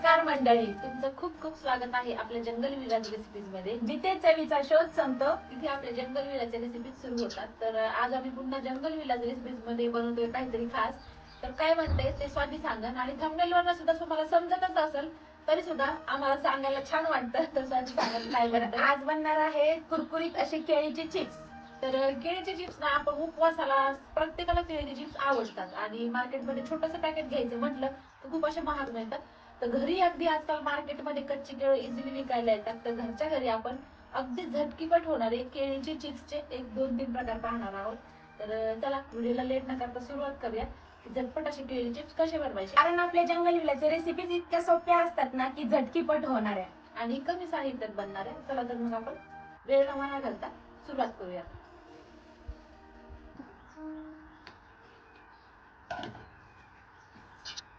मंडळी. तुमचं खूप खूप स्वागत आहे आपल्या जंगल विलास रेसिपीजमध्ये. जिथे चवीचा शोध संपतो तिथे आपल्या जंगल विलासच्या रेसिपीज सुरू होतात. तर आज आम्ही पुन्हा जंगल विलास रेसिपीजमध्ये बनवतोय काहीतरी खास. तर काय म्हणते ते स्वाती सांगन. आणि थंबनेल वरनं सुद्धा तुम्हाला समजतच असेल तरी सुद्धा आम्हाला सांगायला छान वाटतं. तर स्वाती सांगत काय तर बनतं आज बनणार आहे कुरकुरीत असे केळीचे चिप्स. तर केळीचे चिप्स ना आपण उपवासाला प्रत्येकाला केळीचे चिप्स आवडतात. आणि मार्केटमध्ये छोटस पॅकेट घ्यायचं म्हटलं तर खूप असे महाग मिळतात. तर घरी अगदी आजकाल मार्केटमध्ये कच्ची केळी इझिली विकायला येतात. तर घरच्या घरी आपण अगदी झटकीपट होणारे केळीचे चिप्सचे एक दोन तीन प्रकार पाहणार आहोत. तर चला व्हिडिओला लेट न करता सुरुवात करूया. की झटपट असे केळी चिप्स कसे बनवायचे? कारण आपल्या जंगल विलाचे रेसिपीज इतक्या सोप्या असतात ना की झटकीपट होणार आहे आणि कमी साहित्यात बनणार आहे चला तर मग आपण वेळ न घालता सुरुवात करूया.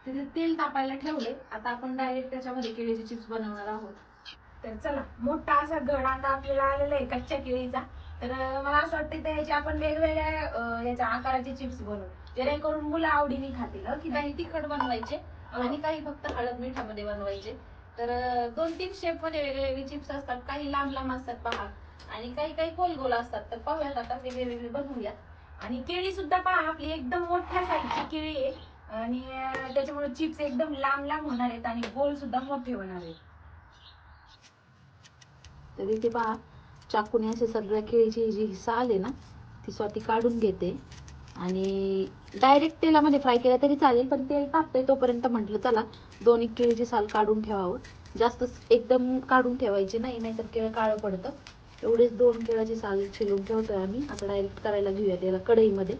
तिथे तेल तापायला ठेवले. आता आपण डायरेक्ट त्याच्यामध्ये केळीचे चिप्स बनवणार आहोत. तर चला मोठा असा गड आता आपल्याला आलेला आहे कच्च्या केळीचा. तर मला असं वाटतं त्याचे आपण वेगवेगळ्या याच्या आकाराचे चिप्स बनवू. जेणेकरून मुलं आवडीने खातील की काही तिखट बनवायचे आणि काही फक्त हळद मिठामध्ये बनवायचे. तर दोन तीन शेपमध्ये वेगवेगळे चिप्स असतात. काही लांब लांब असतात पहा. आणि काही काही गोल गोल असतात. तर पाहूयात आता वेगळे वेगळे बनवूया आणि केळी सुद्धा पहा आपली एकदम मोठ्या साईजची केळी आहे. आणि त्याच्यामुळे चिप्स एकदम लांब लांब होणार आहेत आणि गोल सुद्धा मोठे होणार आहेत. तर इथे पहा चाकूने असे सगळ्या केळीची जी साल आहे ना ती स्वाती काढून घेते. आणि डायरेक्ट तेलामध्ये फ्राय केला तरी चालेल पण तेल तापतंय तोपर्यंत म्हटलं चला दोन एक केळीची साल काढून ठेवावं. जास्त एकदम काढून ठेवायची नाही नाहीतर केळ काळं पडतं. एवढेच दोन केळाची साल शिलून ठेवतोय आम्ही. आता डायरेक्ट करायला घेऊया त्याला कढईमध्ये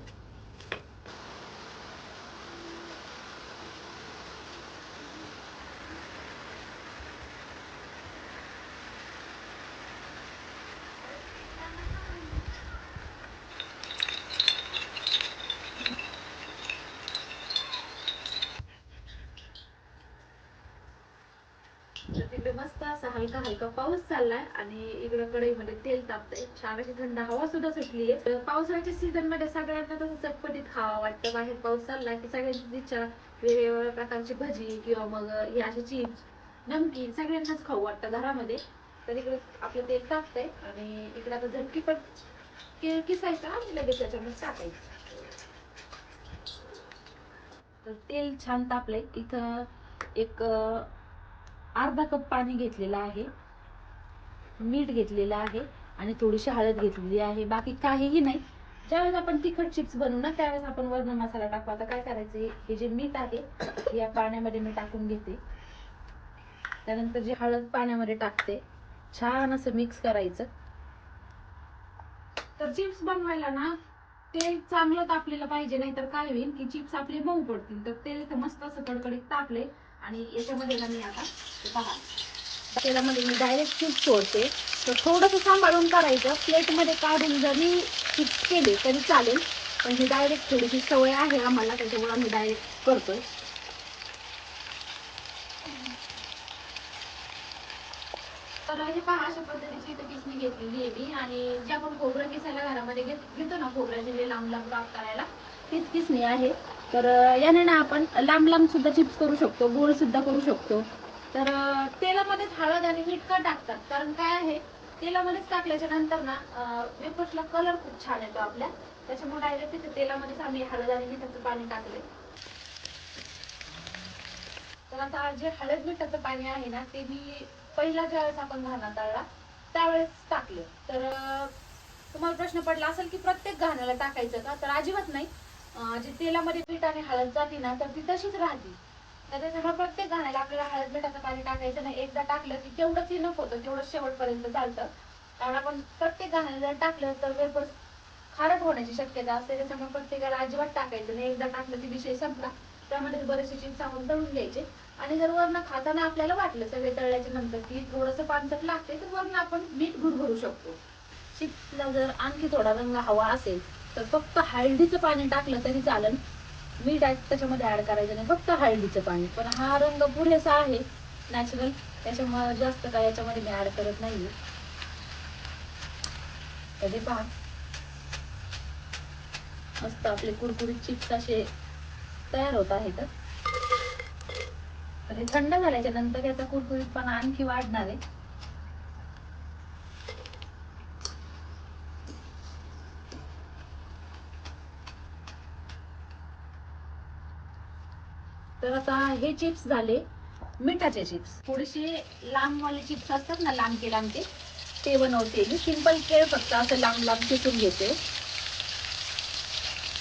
तर तिकडे मस्त असा हलका पाऊस चाललाय आणि इकडं कढईमध्ये तेल तापतंय. छान अशी थंड हवा सुद्धा सुटली आहे पावसाळ्याच्या सीझनमध्ये सगळ्यांना तसं चटपटीत खावा वाटतं. बाहेर पाऊस चाललाय की सगळ्यांची इच्छा वेगवेगळ्या प्रकारची भजी किंवा मग हे असे चिप्स नमकीन सगळ्यांनाच खाऊ वाटतं घरामध्ये. तर इकडे आपलं तेल तापतंय आणि इकडे आता झटकी पण किसायचं. आणि लगेच त्याच्यामध्ये टाकायचं. तर तेल छान तापलंय. इथं एक अर्धा कप पाणी घेतलेलं आहे मीठ घेतलेलं आहे आणि थोडीशी हळद घेतलेली आहे. बाकी काहीही नाही. ज्यावेळेस आपण तिखट चिप्स बनवू ना त्यावेळेस आपण वर्ण मसाला टाकू. आता काय करायचं हे- जे मीठ आहे या पाण्यामध्ये मी टाकून घेते. त्यानंतर जी हळद पाण्यामध्ये टाकते छान असं मिक्स करायचं. तर चिप्स बनवायला ना तेल चांगलं तापलेलं पाहिजे नाही तर काय होईल की चिप्स आपले मऊ पडतील. तर तेल इथं मस्त असं कडकडीत तापले आणि याच्यामध्ये ना मी आता पहा तेलामध्ये मी डायरेक्ट चिप्स सोडते. तर थोडंसं सांभाळून करायचं. प्लेटमध्ये काढून जरी चिप्स केले तरी चालेल. पण ही डायरेक्ट थोडीशी सवय आहे आम्हाला त्याच्यामुळे आम्ही डायरेक्ट करतोय. तर हे पहा अशा पद्धतीची इथे किसणी घेतलेली आहे मी. आणि जे आपण खोबरं किसायला घरामध्ये घेत- घेतो ना खोबऱ्याचे जे लांब लांब काप करायला तीच किसणी आहे. तर याने ना आपण लांब लांब सुद्धा चिप्स करू शकतो गोळ सुद्धा करू शकतो. तर तेलामध्येच हळद आणि मीठ का टाकतात? कारण काय आहे तेलामध्येच टाकल्याच्या नंतर ना वेफर्सला कलर खूप छान येतो आपल्या. त्याच्यामुळे डायरेक्ट तिथे तेलामध्येच आम्ही हळद आणि मिठाचं पाणी टाकले. तर आता जे हळद मिठाचं पाणी आहे ना ते मी पहिला ज्यावेळेस आपण घाणा तळला त्यावेळेस टाकलं. तर तुम्हाला प्रश्न पडला असेल की प्रत्येक घाण्याला टाकायचं का? तर अजिबात नाही. जी तेलामध्ये पीठ आणि हळद जाते ना तर ती तशीच राहते. तर त्याच्यामुळे प्रत्येक घाण्याला आपल्याला हळद मिठाचं पाणी टाकायचं नाही. एकदा टाकलं की तेवढंच इनफ होतं तेवढं शेवटपर्यंत चालतं. कारण आपण प्रत्येक घाण्याला जर टाकलं तर वेपर खारट होण्याची शक्यता असते. त्याच्यामुळे प्रत्येकाला अजिबात टाकायचं नाही. एकदा टाकलं की विषय संपला. त्यामध्ये बरेचसे चीज सामान तळून घ्यायचे. आणि जर वरण खाताना आपल्याला वाटलं सगळे तळल्याच्या नंतर की थोडंसं पानसट लागते तर वरण आपण मीठ गुड भरू शकतो. चिप्सला जर आणखी थोडा रंग हवा असेल तर फक्त हळदीचं पाणी टाकलं तरी चालेल. मीठ ऍड त्याच्यामध्ये ऍड करायचं नाही फक्त हळदीचं पाणी. पण हा रंग पुरेसा आहे नॅचरल त्याच्यामुळे जास्त काय याच्यामध्ये मी ऍड करत नाहीये. कधी पहा. मस्त आपले कुरकुरीत चिप्स असे तयार होत आहेत. तर हे थंड झाल्याच्यानंतर याचा कुरकुरीतपणा आणखी वाढणार आहे. तर आता हे चिप्स झाले. मिठाचे चिप्स थोडेसे लांबवाले चिप्स असतात ना लांबके लांबके ते बनवते मी. सिंपल केळ फक्त असं लांब लांब चिरून घेते.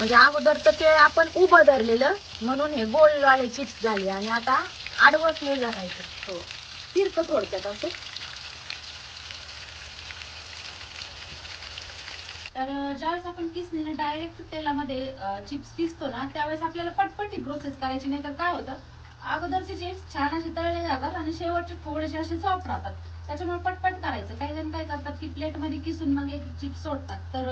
म्हणजे अगोदर तर ते आपण उभं धरलेलं म्हणून हे गोलवाले चिप्स झाले. आणि आता आडवं नाही धरायचं. हो. तिरकं थोडक्यात असं. तर ज्यावेळेस आपण किसणीने डायरेक्ट तेलामध्ये चिप्स किसतो ना त्यावेळेस आपल्याला पटपट प्रोसेस करायची नाही तर काय होतं अगोदरचे चिप्स छान असे तळले जातात आणि शेवटचे थोडेसे असे सॉफ्ट राहतात. त्याच्यामुळे पटपट करायचं. काही जण काय करतात की प्लेटमध्ये किसून मग एक चिप्स सोडतात. तर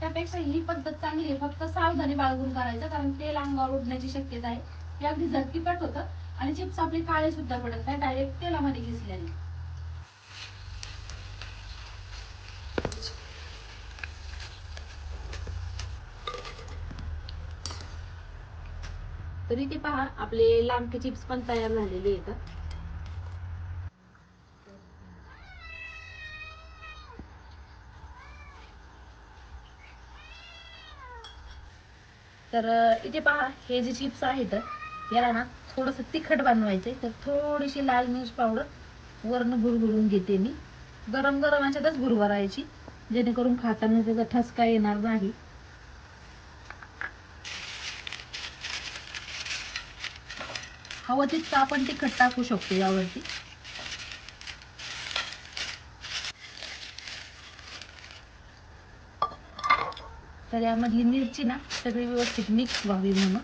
त्यापेक्षा ही पद्धत चांगली आहे. फक्त सावधानी बाळगून करायचं कारण तेल अंगावर उडण्याची शक्यता आहे. हे अगदी झटकीपट होतं आणि चिप्स आपले काळे सुद्धा पडत नाही डायरेक्ट तेलामध्ये घिसल्याने तरी ते पहा आपले लांबके चिप्स पण तयार झालेले आहेत. तर इथे पहा हे जे चिप्स आहेत याला ना थोडस तिखट बनवायचंय. तर थोडीशी लाल मिर्च पावडर वरण भुरभुरून घेते मी. गरम गरम याच्यातच भुरभरायची जेणेकरून खाताना त्याचा ठसका येणार नाही. हवं तितकं आपण तिखट टाकू शकतो यावरती. तर यामधली मिरची ना सगळी व्यवस्थित मिक्स व्हावी म्हणून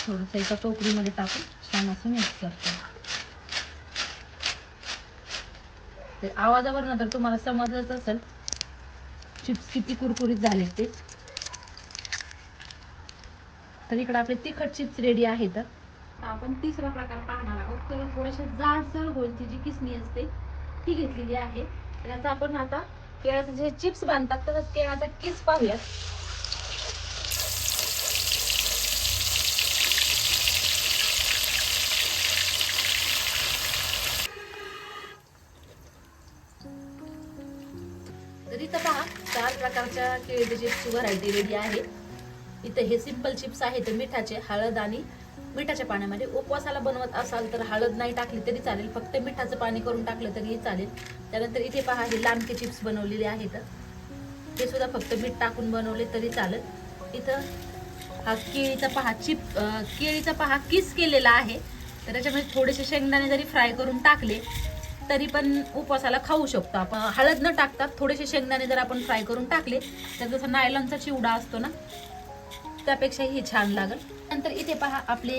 थोडंसं एका टोकरीमध्ये टाकून छान असं मिक्स करतो. तर आवाजावरनं तर तुम्हाला समजलंच असेल. चिप्स किती कुरकुरीत झाले ते. तर इकडे आपले तिखट चिप्स रेडी आहेत आपण तिसरा प्रकार पाहणार आहोत. तर थोड्याशा जाडसर गोलची जी किसणी असते ती घेतलेली आहे. त्याचा आपण आता केळाचे जे चिप्स बांधतात तर केळाचा किस पाहूयात. तर इथं पहा चार प्रकारच्या केळीचे चिप्सची व्हरायटी रेडी आहे. इथं हे सिंपल चिप्स आहेत मिठाचे हळद आणि मिठाच्या पाण्यामध्ये उपवासाला बनवत असाल तर हळद नाही टाकली तरी चालेल. फक्त मिठाचं पाणी करून टाकलं तरीही चालेल. त्यानंतर इथे पहा हे लांबके चिप्स बनवलेले आहेत. ते सुद्धा फक्त मीठ टाकून बनवले तरी चालेल. इथं हा केळीचा पहा चिप केळीचा पहा किस केलेला आहे. तर त्याच्यामध्ये थोडेसे शेंगदाणे जरी फ्राय करून टाकले तरी पण उपवासाला खाऊ शकतो. आपण हळद न टाकतात थोडेसे शेंगदाणे जर आपण फ्राय करून टाकले तर जसं नायलॉनचा चिवडा असतो ना त्यापेक्षाही हे छान लागेल. नंतर इथे पहा आपले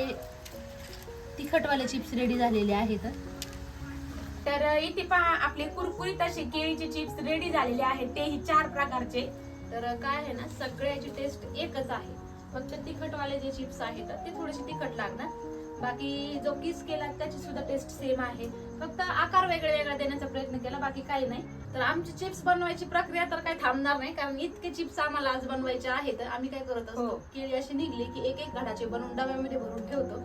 तिखटवाले चिप्स रेडी झालेले आहेत. तर इथे पहा आपले कुरकुरीत असे केळीचे चिप्स रेडी झालेले आहेत. तेही चार प्रकारचे. तर काय आहे ना सगळ्याची टेस्ट एकच आहे. फक्त तिखटवाले जे चिप्स आहेत ते थोडेसे तिखट लागणार. बाकी जो किस केला त्याची सुद्धा टेस्ट सेम आहे. फक्त आकार वेगळा वेगळा देण्याचा प्रयत्न केला बाकी काही नाही. तर आमची चिप्स बनवायची प्रक्रिया तर काही थांबणार नाही कारण इतके चिप्स आम्हाला आज बनवायचे आहेत. आम्ही काय करत असतो हो. केळी अशी निघली की एक एक घडाचे बनवून डब्यामध्ये भरून ठेवतो.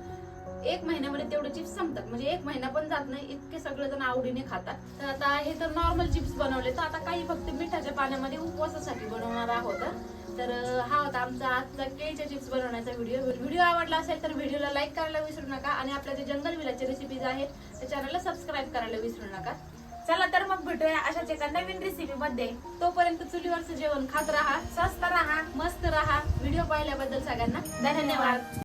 एक महिन्यामध्ये तेवढे चिप्स संपतात. म्हणजे एक महिना पण जात नाही इतके सगळेजण आवडीने खातात. तर आता हे तर नॉर्मल चिप्स बनवले. तर आता काही फक्त मिठाच्या पाण्यामध्ये उपवासासाठी बनवणार आहोत. तर हा होता आमचा आजचा केळीच्या चिप्स बनवण्याचा व्हिडिओ. व्हिडिओ आवडला असेल तर व्हिडिओला लाईक करायला विसरू नका. आणि आपल्या जे जंगल विलाचे रेसिपीज आहेत त्या चॅनलला सबस्क्राईब करायला विसरू नका. चला तर मग भेटूया अशाच एका नवीन रेसिपी मध्ये. तोपर्यंत चुलीवरचं जेवण खात राहा स्वस्त राहा मस्त राहा. व्हिडिओ पाहिल्याबद्दल सगळ्यांना धन्यवाद.